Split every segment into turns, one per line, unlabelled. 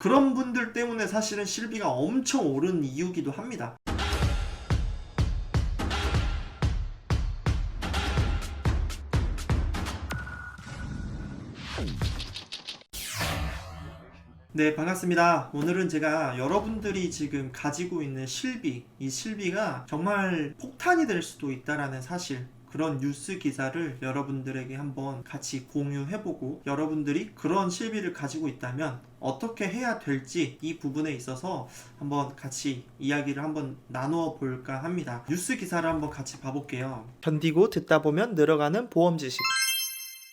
그런 분들 때문에 사실은 실비가 엄청 오른 이유기도 합니다. 네, 반갑습니다. 오늘은 제가 여러분들이 지금 가지고 있는 실비, 이 실비가 정말 폭탄이 될 수도 있다라는 사실, 그런 뉴스 기사를 여러분들에게 한번 같이 공유해보고 여러분들이 그런 실비를 가지고 있다면 어떻게 해야 될지 이 부분에 있어서 한번 같이 이야기를 한번 나누어 볼까 합니다. 뉴스 기사를 한번 같이 봐볼게요.
견디고 듣다 보면 늘어가는 보험 지식.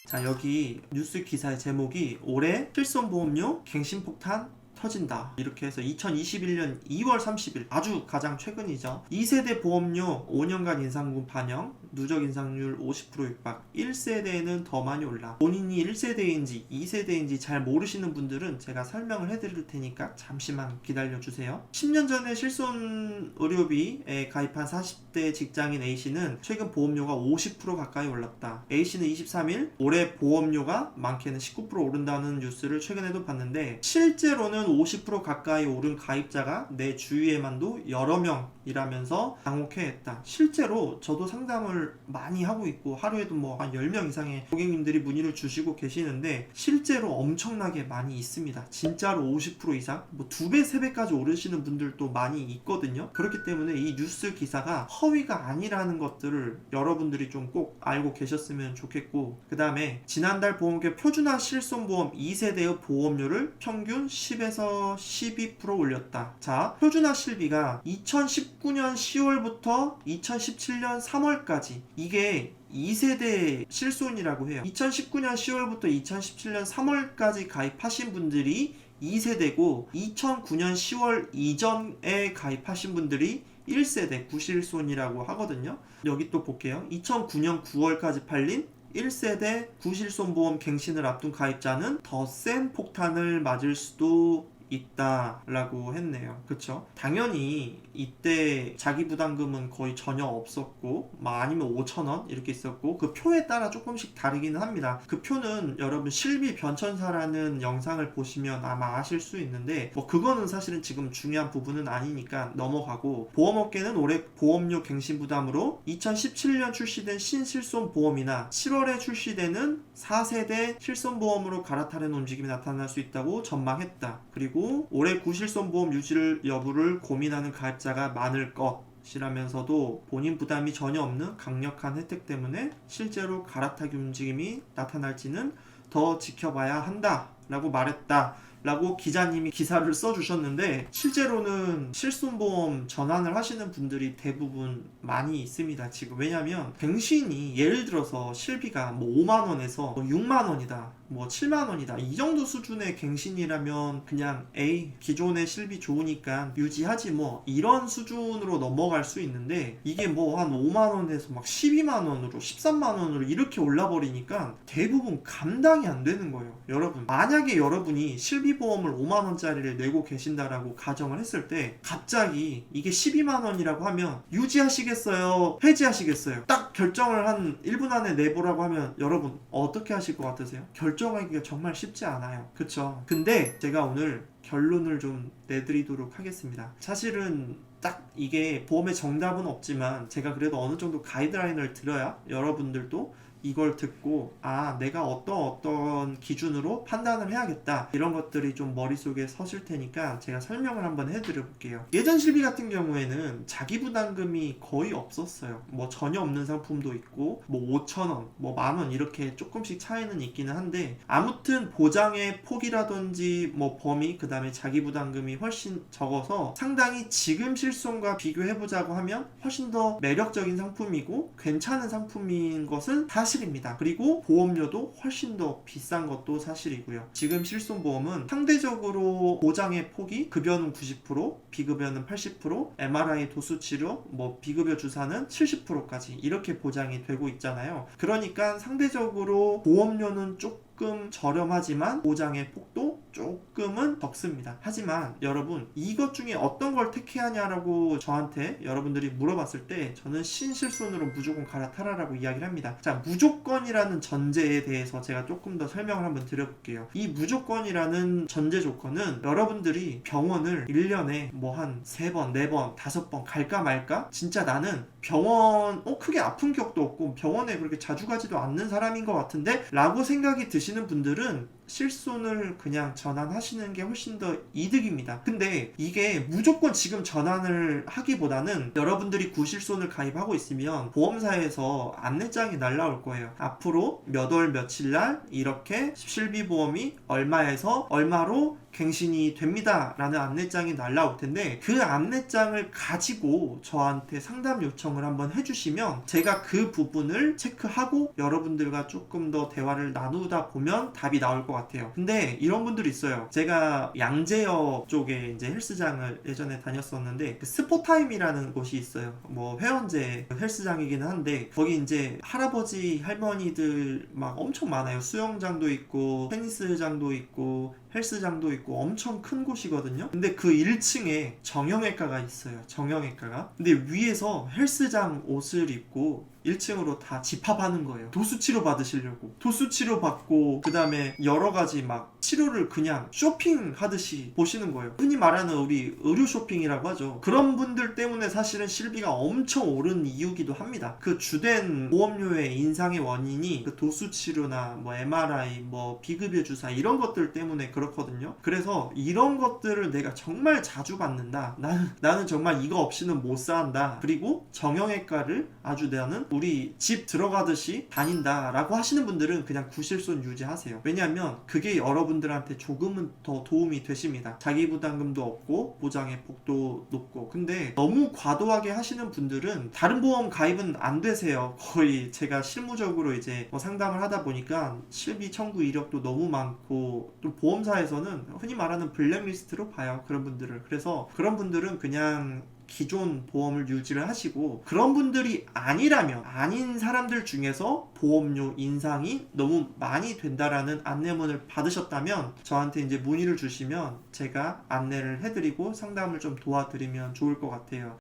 자 여기 뉴스 기사의 제목이 올해 실손보험료 갱신폭탄 터진다 이렇게 해서 2021년 2월 30일 아주 가장 최근이죠 2세대 보험료 5년간 인상분 반영 누적 인상률 50% 육박 1세대에는 더 많이 올라. 본인이 1세대인지 2세대인지 잘 모르시는 분들은 제가 설명을 해드릴 테니까 잠시만 기다려주세요. 10년 전에 실손 의료비에 가입한 40대 직장인 A씨는 최근 보험료가 50% 가까이 올랐다. A씨는 23일 올해 보험료가 많게는 19% 오른다는 뉴스를 최근에도 봤는데 실제로는 50% 가까이 오른 가입자가 내 주위에만도 여러 명이라면서 당혹해했다. 실제로 저도 상담을 많이 하고 있고 하루에도 뭐 한 10명 이상의 고객님들이 문의를 주시고 계시는데 실제로 엄청나게 많이 있습니다. 진짜로 50% 이상 뭐두 배, 세 배까지 오르시는 분들도 많이 있거든요. 그렇기 때문에 이 뉴스 기사가 허위가 아니라는 것들을 여러분들이 좀 꼭 알고 계셨으면 좋겠고 그 다음에 지난달 보험계 표준화 실손보험 2세대의 보험료를 평균 10에서 12% 올렸다. 자, 표준화 실비가 2019년 10월부터 2017년 3월까지 이게 2세대 실손이라고 해요. 2019년 10월부터 2017년 3월까지 가입하신 분들이 2세대고 2009년 10월 이전에 가입하신 분들이 1세대 구실손이라고 하거든요. 여기 또 볼게요. 2009년 9월까지 팔린 1세대 구실손 보험 갱신을 앞둔 가입자는 더 센 폭탄을 맞을 수도 있다라고 했네요. 그쵸? 당연히 이때 자기 부담금은 거의 전혀 없었고, 뭐 아니면 5천원 이렇게 있었고, 그 표에 따라 조금씩 다르기는 합니다. 그 표는 여러분 실비 변천사라는 영상을 보시면 아마 아실 수 있는데, 뭐 그거는 사실은 지금 중요한 부분은 아니니까 넘어가고, 보험업계는 올해 보험료 갱신 부담으로 2017년 출시된 신실손 보험이나 7월에 출시되는 4세대 실손보험으로 갈아타는 움직임이 나타날 수 있다고 전망했다. 그리고 올해 구실손보험 유지를 여부를 고민하는 가입자가 많을 것이라면서도 본인 부담이 전혀 없는 강력한 혜택 때문에 실제로 갈아타기 움직임이 나타날지는 더 지켜봐야 한다라고 말했다. 라고 기자님이 기사를 써주셨는데 실제로는 실손보험 전환을 하시는 분들이 대부분 많이 있습니다 지금. 왜냐면 갱신이 예를 들어서 실비가 뭐 5만원에서 뭐 6만원이다 뭐 7만 원이다 이 정도 수준의 갱신이라면 그냥 에이 기존의 실비 좋으니까 유지하지 뭐 이런 수준으로 넘어갈 수 있는데 이게 뭐 한 5만 원에서 막 12만 원으로 13만 원으로 이렇게 올라 버리니까 대부분 감당이 안 되는 거예요 여러분. 만약에 여러분이 실비 보험을 5만원짜리를 내고 계신다라고 가정을 했을 때 갑자기 이게 12만원이라고 하면 유지하시겠어요? 해지하시겠어요? 딱 결정을 한 1분 안에 내보라고 하면 여러분 어떻게 하실 것 같으세요? 결정하기가 정말 쉽지 않아요. 그쵸? 근데 제가 오늘 결론을 좀 내드리도록 하겠습니다. 사실은 딱 이게 보험의 정답은 없지만 제가 그래도 어느 정도 가이드라인을 드려야 여러분들도 이걸 듣고 아 내가 어떤 어떤 기준으로 판단을 해야겠다. 이런 것들이 좀 머릿속에 서실 테니까 제가 설명을 한번 해드려 볼게요. 예전 실비 같은 경우에는 자기 부담금이 거의 없었어요. 뭐 전혀 없는 상품도 있고 뭐 5천원 뭐 만 원 이렇게 조금씩 차이는 있기는 한데 아무튼 보장의 폭이라든지 뭐 범위 그 다음에 자기 부담금이 훨씬 적어서 상당히 지금 실손과 비교해보자고 하면 훨씬 더 매력적인 상품이고 괜찮은 상품인 것은 사실입니다. 그리고 보험료도 훨씬 더 비싼 것도 사실이고요. 지금 실손보험은 상대적으로 보장의 폭이 급여는 90%, 비급여는 80%, MRI 도수 치료, 뭐 비급여 주사는 70%까지 이렇게 보장이 되고 있잖아요. 그러니까 상대적으로 보험료는 조금 저렴하지만 보장의 폭도 조금은 적습니다. 하지만 여러분 이것 중에 어떤 걸 택해야냐라고 저한테 여러분들이 물어봤을 때 저는 신실손으로 무조건 갈아타라라고 이야기를 합니다. 자 무조건이라는 전제에 대해서 제가 조금 더 설명을 한번 드려볼게요. 이 무조건이라는 전제 조건은 여러분들이 병원을 1년에 뭐 한 3번, 4번, 5번 갈까 말까? 진짜 나는 병원 어 크게 아픈 격도 없고 병원에 그렇게 자주 가지도 않는 사람인 것 같은데 라고 생각이 드시는 분들은 실손을 그냥 전환하시는 게 훨씬 더 이득입니다. 근데 이게 무조건 지금 전환을 하기보다는 여러분들이 구실손을 가입하고 있으면 보험사에서 안내장이 날라올 거예요. 앞으로 몇 월 며칠 날 이렇게 실비보험이 얼마에서 얼마로 갱신이 됩니다. 라는 안내장이 날라올 텐데 그 안내장을 가지고 저한테 상담 요청 을 한번 해주시면 제가 그 부분을 체크하고 여러분들과 조금 더 대화를 나누다 보면 답이 나올 것 같아요. 근데 이런 분들이 있어요. 제가 양재역 쪽에 이제 헬스장을 예전에 다녔었는데 그 스포타임이라는 곳이 있어요. 뭐 회원제 헬스장이기는 한데 거기 이제 할아버지 할머니들 막 엄청 많아요. 수영장도 있고 테니스장도 있고 헬스장도 있고 엄청 큰 곳이거든요. 근데 그 1층에 정형외과가 있어요. 정형외과가. 근데 위에서 헬스장 옷을 입고 1층으로 다 집합하는 거예요. 도수 치료 받으시려고. 도수 치료 받고 그다음에 여러 가지 막 치료를 그냥 쇼핑하듯이 보시는 거예요. 흔히 말하는 우리 의료 쇼핑이라고 하죠. 그런 분들 때문에 사실은 실비가 엄청 오른 이유기도 합니다. 그 주된 보험료의 인상의 원인이 그 도수 치료나 뭐 MRI, 뭐 비급여 주사 이런 것들 때문에 그렇거든요. 그래서 이런 것들을 내가 정말 자주 받는다. 나는 나는 정말 이거 없이는 못 산다. 그리고 정형외과를 아주 나는 우리 집 들어가듯이 다닌다 라고 하시는 분들은 그냥 구실손 유지하세요. 왜냐하면 그게 여러분들한테 조금은 더 도움이 되십니다. 자기 부담금도 없고 보장의 폭도 높고 근데 너무 과도하게 하시는 분들은 다른 보험 가입은 안 되세요. 거의 제가 실무적으로 이제 뭐 상담을 하다 보니까 실비 청구 이력도 너무 많고 또 보험사에서는 흔히 말하는 블랙리스트로 봐요. 그런 분들을. 그래서 그런 분들은 그냥 기존 보험을 유지를 하시고 그런 분들이 아니라면 아닌 사람들 중에서 보험료 인상이 너무 많이 된다라는 안내문을 받으셨다면 저한테 이제 문의를 주시면 제가 안내를 해드리고 상담을 좀 도와드리면 좋을 것 같아요.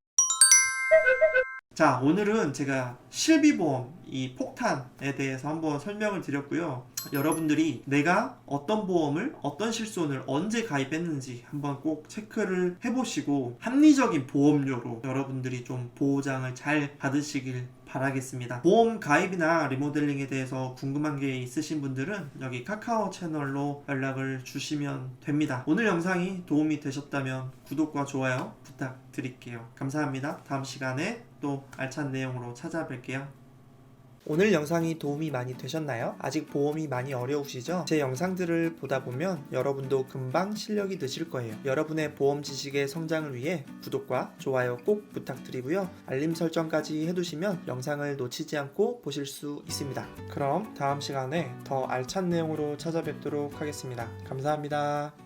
자, 오늘은 제가 실비보험, 이 폭탄에 대해서 한번 설명을 드렸고요. 여러분들이 내가 어떤 보험을, 어떤 실손을 언제 가입했는지 한번 꼭 체크를 해보시고 합리적인 보험료로 여러분들이 좀 보장을 잘 받으시길 바라겠습니다. 보험 가입이나 리모델링에 대해서 궁금한 게 있으신 분들은 여기 카카오 채널로 연락을 주시면 됩니다. 오늘 영상이 도움이 되셨다면 구독과 좋아요 부탁드릴게요. 감사합니다. 다음 시간에 또 알찬 내용으로 찾아뵐게요.
오늘 영상이 도움이 많이 되셨나요? 아직 보험이 많이 어려우시죠? 제 영상들을 보다 보면 여러분도 금방 실력이 느실 거예요. 여러분의 보험 지식의 성장을 위해 구독과 좋아요 꼭 부탁드리고요. 알림 설정까지 해두시면 영상을 놓치지 않고 보실 수 있습니다. 그럼 다음 시간에 더 알찬 내용으로 찾아뵙도록 하겠습니다. 감사합니다.